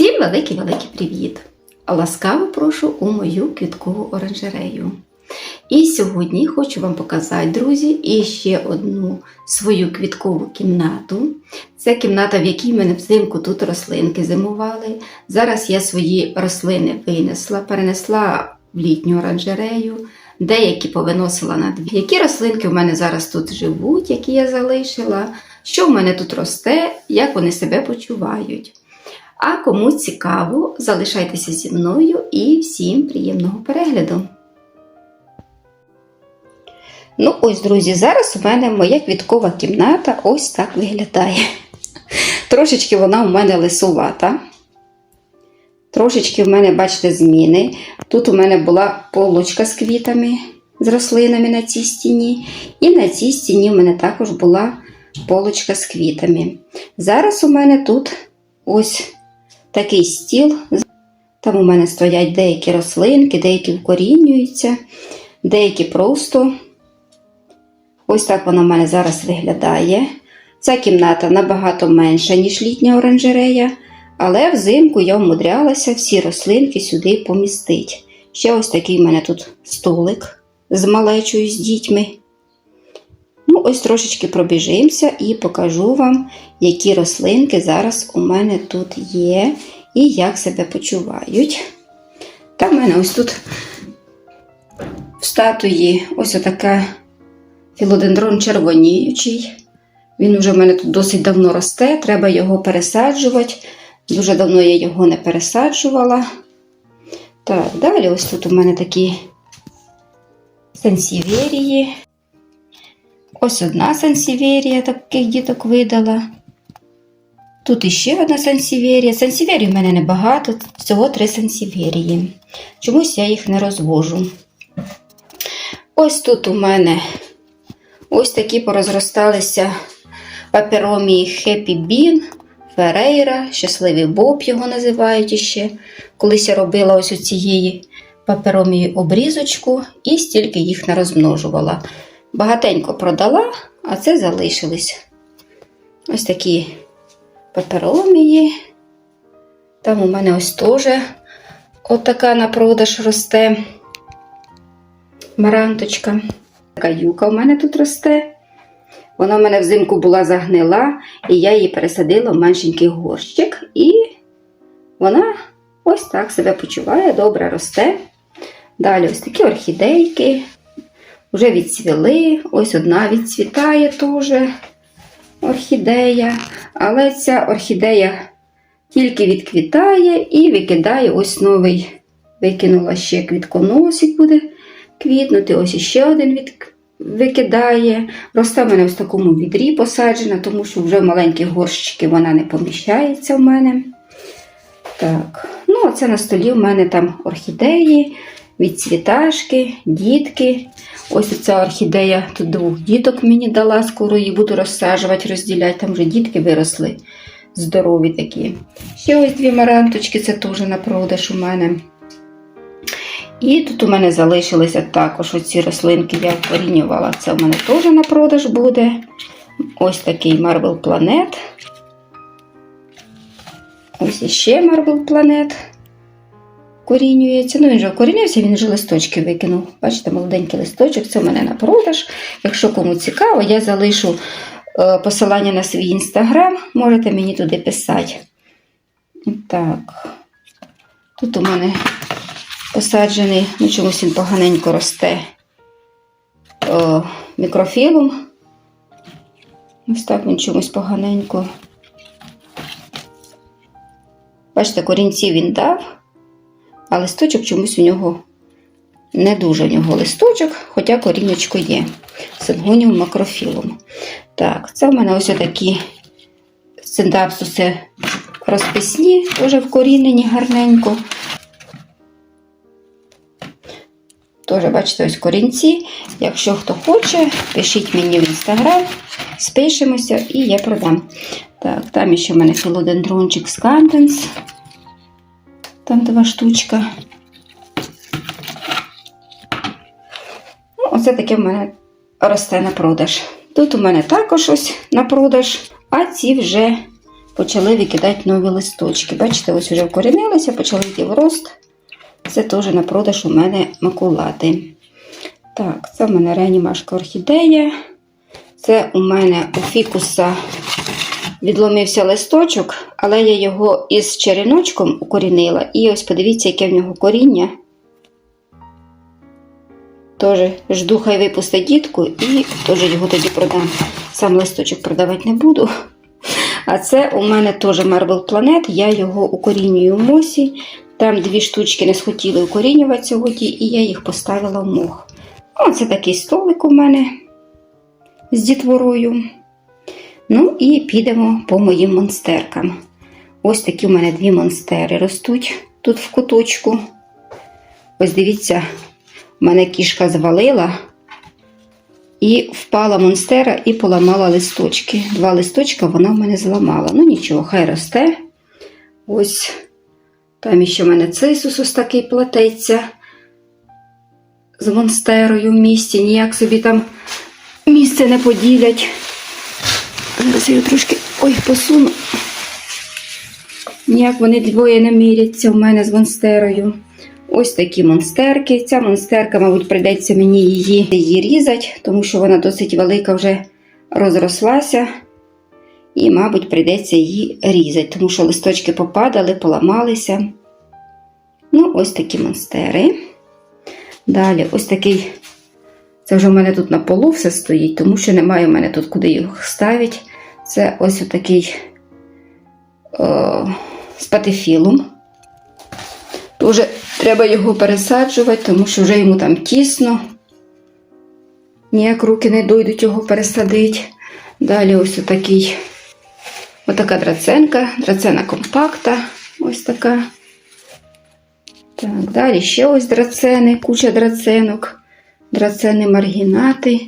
Всім великий-великий привіт! Ласкаво прошу у мою квіткову оранжерею. І сьогодні хочу вам показати, друзі, і ще одну свою квіткову кімнату. Це кімната, в якій мене взимку тут рослинки зимували. Зараз я свої рослини винесла, перенесла в літню оранжерею, деякі повиносила на дві. Які рослинки в мене зараз тут живуть, які я залишила, що в мене тут росте, як вони себе почувають. А кому цікаво, залишайтеся зі мною і всім приємного перегляду. Ну, ось, друзі, зараз у мене моя квіткова кімната ось так виглядає. Трошечки вона у мене лисувата. Трошечки в мене, бачите, зміни. Тут у мене була полочка з квітами, з рослинами на цій стіні. І на цій стіні у мене також була полочка з квітами. Зараз у мене тут ось такий стіл. Там у мене стоять деякі рослинки, деякі вкорінюються, деякі просто. Ось так вона в мене зараз виглядає. Ця кімната набагато менша, ніж літня оранжерея, але взимку я вмудрялася всі рослинки сюди помістити. Ще ось такий в мене тут столик з малечою, з дітьми. Ну, ось трошечки пробіжимося і покажу вам, які рослинки зараз у мене тут є і як себе почувають. Та в мене ось тут в статуї ось така філодендрон червоніючий. Він вже в мене тут досить давно росте, треба його пересаджувати. Дуже давно я його не пересаджувала. Так, далі ось тут у мене такі сенсіверії. Ось одна сансіверія таких діток видала. Тут іще одна сансіверія. Сансіверій в мене небагато, всього три сансіверії. Чомусь я їх не розвожу. Ось тут у мене ось такі порозросталися паперомії Happy Bean, Ферейра, Щасливий Боб його називають іще. Колись я робила ось у цієї паперомії обрізочку і стільки їх не розмножувала. Багатенько продала, а це залишились. Ось такі паперомії. Там у мене ось теж отака на продаж росте маранточка. Така юка у мене тут росте. Вона в мене взимку була загнила, і я її пересадила в меншенький горщик. І вона ось так себе почуває, добре росте. Далі ось такі орхідейки. Вже відцвіли, ось одна відцвітає теж орхідея. Але ця орхідея тільки відквітає і викидає ось новий. Викинула ще квітконосик буде квітнути. Ось іще один від... викидає. Росте в мене ось в такому відрі посаджена, тому що вже в маленькі горщики вона не поміщається в мене. Так, ну, а це на столі в мене там орхідеї, відцвіташки, дітки. Ось ця орхідея тут двох діток мені дала, скоро її буду розсаджувати, розділяти. Там вже дітки виросли здорові такі. Ще ось дві маранточки, це теж на продаж у мене. І тут у мене залишилися також оці рослинки, я вкорінювала. Це у мене теж на продаж буде. Ось такий Marble Planet. Ось іще Marble Planet корінюється. Ну, він вже корінився, він вже листочки викинув. Бачите, молоденький листочок, це в мене на продаж. Якщо кому цікаво, я залишу е, посилання на свій інстаграм, можете мені туди писати. Так, тут у мене посаджений, ну чомусь він поганенько росте е, мікрофілум. Ось так він чомусь поганенько. Бачите, корінці він дав, а листочок чомусь у нього не дуже в нього листочок, хоча корінечко є. Сингоніум макрофілум. Так, це в мене ось такі синдапсуси розписні, вже вкорінені гарненько. Теж, бачите, ось корінці. Якщо хто хоче, пишіть мені в інстаграм, спишемося і я продам. Так, там ще в мене філодендрончик скантенс. Там штучка. Ну, оце таке в мене росте на продаж. Тут у мене також ось на продаж, а ці вже почали викидати нові листочки. Бачите, ось вже вкорінилися, почали йти в рост. Це теж на продаж у мене макулати. Так, це в мене реанімашка орхідея. Це у мене у фікуса відломився листочок, але я його із череночком укорінила. І ось подивіться, яке в нього коріння. Теж жду, хай випусте дітку і теж його тоді продам. Сам листочок продавати не буду. А це у мене теж Marble Planet, я його укорінюю в мосі. Там дві штучки не схотіли укорінювати сьогодні, і я їх поставила в мох. Оце такий столик у мене з дітворою. Ну і підемо по моїм монстеркам. Ось такі у мене дві монстери ростуть тут в куточку. Ось дивіться, у мене кішка звалила і впала монстера і поламала листочки. Два листочка вона в мене зламала. Ну нічого, хай росте. Ось там іще в мене цисус ось такий плететься з монстерою в місті. Ніяк собі там місце не поділять. Зараз я трошки ой, посуну. Ніяк вони двоє не міряться в мене з монстерою. Ось такі монстерки. Ця монстерка, мабуть, прийдеться мені її, її різати, тому що вона досить велика вже розрослася. І, мабуть, прийдеться її різати, тому що листочки попадали, поламалися. Ну, ось такі монстери. Далі, ось такий. Це вже в мене тут на полу все стоїть, тому що немає в мене тут куди їх ставити. Це ось такий о, з патефілум. Дуже треба його пересаджувати, тому що вже йому там тісно. Ніяк руки не дойдуть його пересадити. Далі ось такий, отака драценка, драцена компакта. Ось така. Так, далі ще ось драцени, куча драценок, драцени маргінати.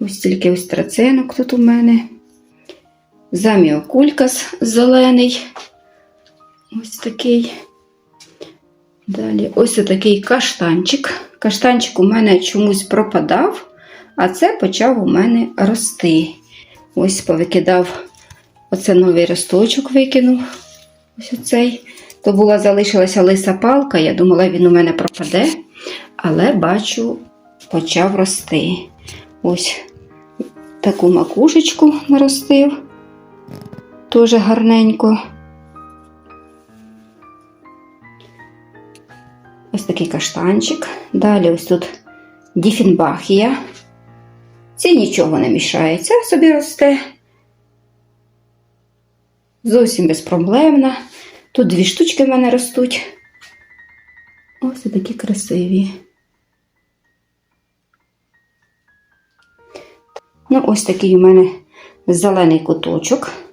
Ось тільки ось драценок тут у мене. Заміокулькас зелений. Ось такий. Далі ось такий каштанчик. Каштанчик у мене чомусь пропадав, а це почав у мене рости. Ось повикидав оце новий росточок викинув. Ось оцей. То була залишилася лиса палка, я думала, він у мене пропаде, але бачу, почав рости. Ось таку макушечку наростив, теж гарненько. Ось такий каштанчик. Далі ось тут діфінбахія. Ці нічого не мішає, ця собі росте. Зовсім безпроблемна. Тут дві штучки в мене ростуть. Ось такі красиві. Ну, ось такий у мене зелений куточок.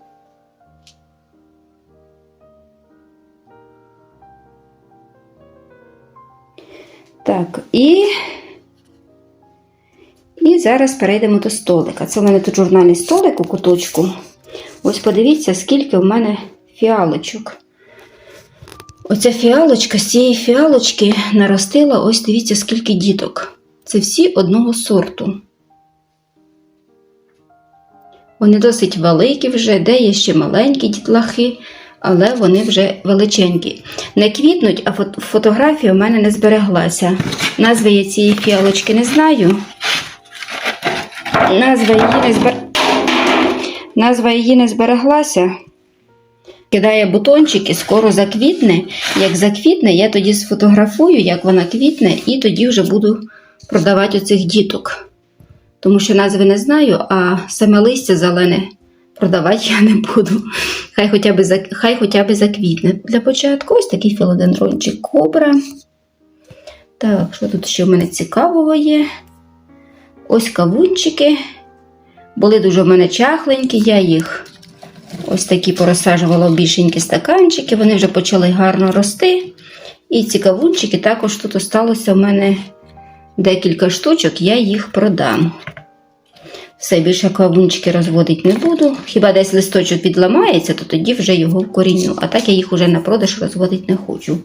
Так, і. І зараз перейдемо до столика. Це у мене тут журнальний столик у куточку. Ось подивіться, скільки в мене фіалочок. Оця фіалочка з цієї фіалочки наростила, ось дивіться, скільки діток. Це всі одного сорту. Вони досить великі вже, де є ще маленькі дітлахи, але вони вже величенькі. Не квітнуть, а фотографія у мене не збереглася. Назви я цієї фіалочки не знаю. Назва її не, збер... Назва її не збереглася. Кидає бутончики, скоро заквітне. Як заквітне, я тоді сфотографую, як вона квітне, і тоді вже буду продавати оцих діток. Тому що назви не знаю, а саме листя зелене продавати я не буду. Хай хоча б, зак... Хай хоча б заквітне. Для початку ось такий філодендрончик кобра. Так, що тут ще в мене цікавого є? Ось кавунчики. Були дуже в мене чахленькі, я їх ось такі порозсаджувала в більшенькі стаканчики, вони вже почали гарно рости. І ці кавунчики також тут осталося в мене декілька штучок, я їх продам. Все, більше кавунчики розводити не буду. Хіба десь листочок підламається, то тоді вже його вкоріню. А так я їх уже на продаж розводити не хочу.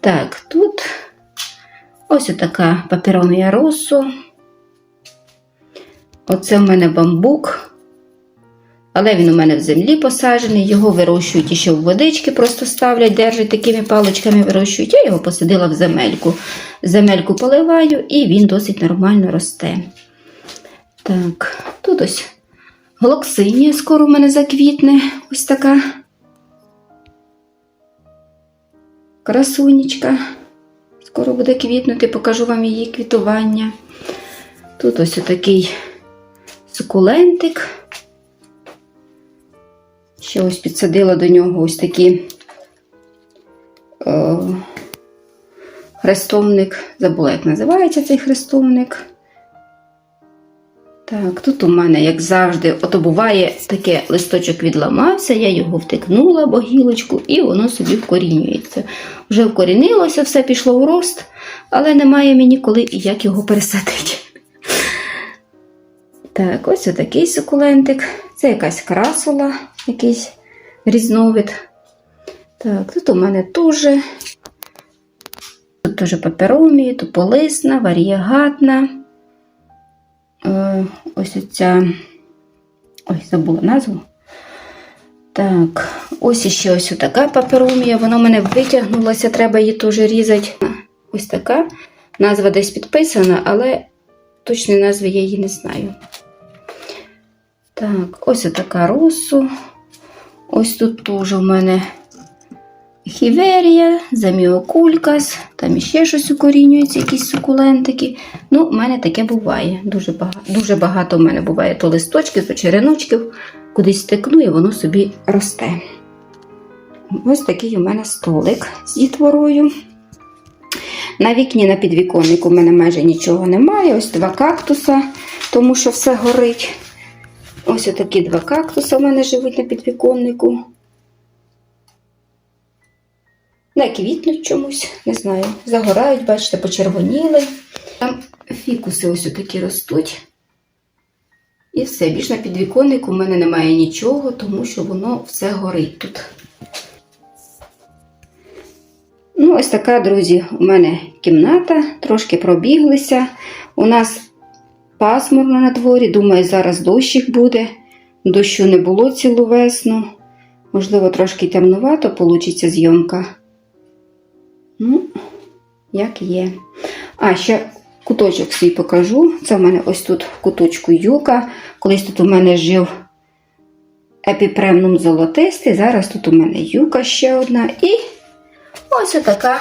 Так, тут ось така паперонія росу. Оце в мене бамбук Але він у мене в землі посаджений, його вирощують і ще в водички, просто ставлять, держать такими паличками, вирощують. Я його посадила в земельку. Земельку поливаю і він досить нормально росте. Так, тут ось глоксинія скоро у мене заквітне. Ось така красунечка. Скоро буде квітнути, покажу вам її квітування. Тут ось такий сукулентик. Ще ось підсадила до нього ось такий е, хрестовник. Забула, як називається цей хрестовник. Так, тут у мене, як завжди, ото буває таке листочок відламався, я його втикнула, бо гілочку, і воно собі вкорінюється. Вже вкорінилося, все пішло в рост, але немає мені коли і як його пересадити. Так, ось отакий сукулентик. Це якась красула, якийсь різновид. Так, тут у мене теж. Тут теж паперомі, туполисна, варієгатна. Е, ось оця. Ой, забула назву. Так, ось іще ось така паперомія. Вона в мене витягнулася, треба її теж різати. Ось така. Назва десь підписана, але точної назви я її не знаю. Так, ось така росу. Ось тут теж у мене хіверія, заміокулькас, там іще щось укорінюється, якісь сукулентики. Ну, у мене таке буває. Дуже багато, дуже багато у мене буває то листочків, то череночків, кудись стикну і воно собі росте. Ось такий у мене столик з дітворою. На вікні на підвіконнику у мене майже нічого немає. Ось два кактуса, тому що все горить. Ось отакі два кактуси у мене живуть на підвіконнику. Не квітнуть чомусь, не знаю. Загорають, бачите, почервоніли. Там фікуси ось отакі ростуть. І все, більш на підвіконнику у мене немає нічого, тому що воно все горить тут. Ну, ось така, друзі, у мене кімната, трошки пробіглися. У нас пасмурно на дворі, думаю, зараз дощик буде. Дощу не було цілу весну. Можливо, трошки темнувато получиться зйомка. Ну, як є. А, ще куточок свій покажу. Це в мене ось тут в куточку юка. Колись тут у мене жив епіпремнум золотистий. Зараз тут у мене юка ще одна. І ось така.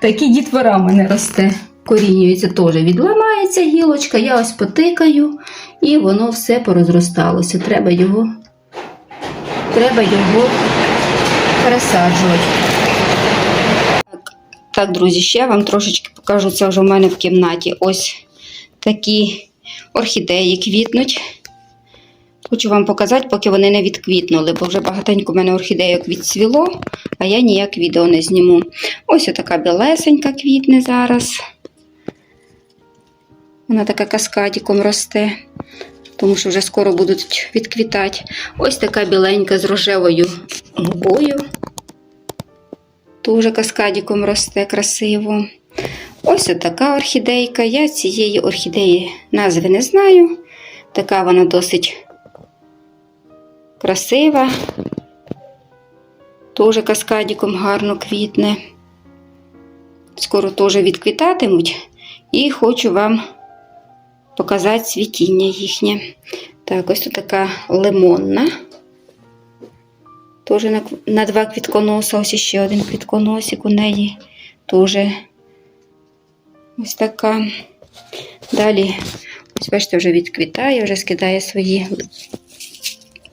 Такі дітвора в мене росте. Корінюється теж відламається гілочка, я ось потикаю, і воно все порозросталося. Треба його, треба його пересаджувати. Так, друзі, ще вам трошечки покажу, це вже в мене в кімнаті. Ось такі орхідеї квітнуть. Хочу вам показати, поки вони не відквітнули, бо вже багатенько в мене орхідейок відцвіло, а я ніяк відео не зніму. Ось така білесенька квітне зараз. Вона така каскадіком росте, тому що вже скоро будуть відквітати. Ось така біленька з рожевою губою. Дуже каскадіком росте красиво. Ось така орхідейка. Я цієї орхідеї назви не знаю. Така вона досить красива. Теж каскадіком гарно квітне. Скоро теж відквітатимуть. І хочу вам показати цвітіння їхнє. Так, ось тут така лимонна. Теж на, на два квітконоса, ось ще один квітконосик у неї. Теж ось така. Далі, ось бачите, вже відквітає, вже скидає свої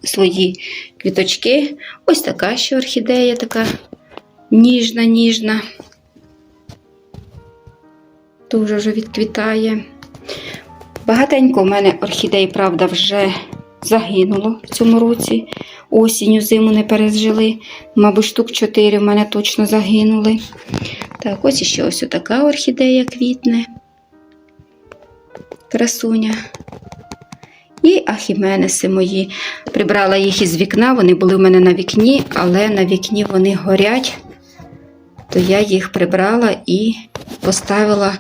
свої квіточки. Ось така ще орхідея, така ніжна, ніжна. Дуже вже відквітає. Багатенько у мене орхідей, правда, вже загинуло в цьому році. Осінню зиму не пережили. Мабуть, штук 4 в мене точно загинули. Так, ось ще ось така орхідея квітне. Красуня. І ахіменеси мої. Прибрала їх із вікна, вони були в мене на вікні, але на вікні вони горять, то я їх прибрала і поставила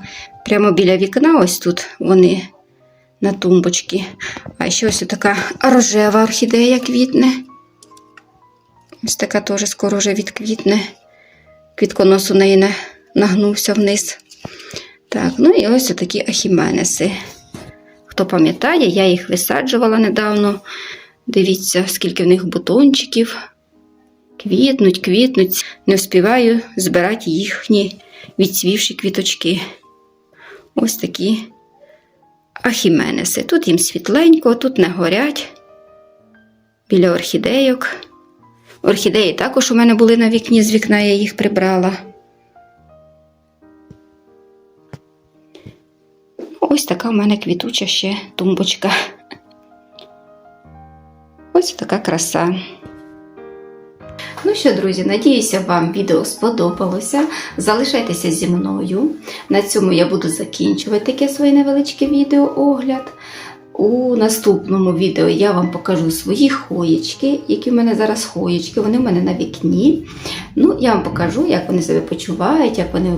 прямо біля вікна. Ось тут вони на тумбочці. А ще ось така рожева орхідея квітне. Ось така теж скоро вже відквітне. Квітконос у неї нагнувся вниз. Так, ну і ось такі ахіменеси. Хто пам'ятає, я їх висаджувала недавно. Дивіться, скільки в них бутончиків. Квітнуть, квітнуть. Не вспіваю збирати їхні відцвівші квіточки. Ось такі ахіменеси. Тут їм світленько, тут не горять. Біля орхідейок. Орхідеї також у мене були на вікні, з вікна я їх прибрала. Ось така в мене квітуча ще тумбочка. Ось така краса. Ну що, друзі, надіюся, вам відео сподобалося. Залишайтеся зі мною. На цьому я буду закінчувати таке своє невеличке відеоогляд. У наступному відео я вам покажу свої хоєчки, які в мене зараз хоєчки, вони в мене на вікні. Ну, я вам покажу, як вони себе почувають, як вони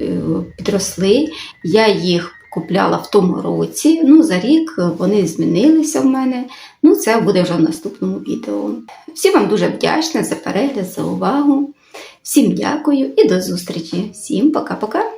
е, підросли. Я їх купляла в тому році. Ну, за рік вони змінилися в мене. Ну, це буде вже в наступному відео. Всім вам дуже вдячна за перегляд, за увагу. Всім дякую і до зустрічі. Всім пока-пока.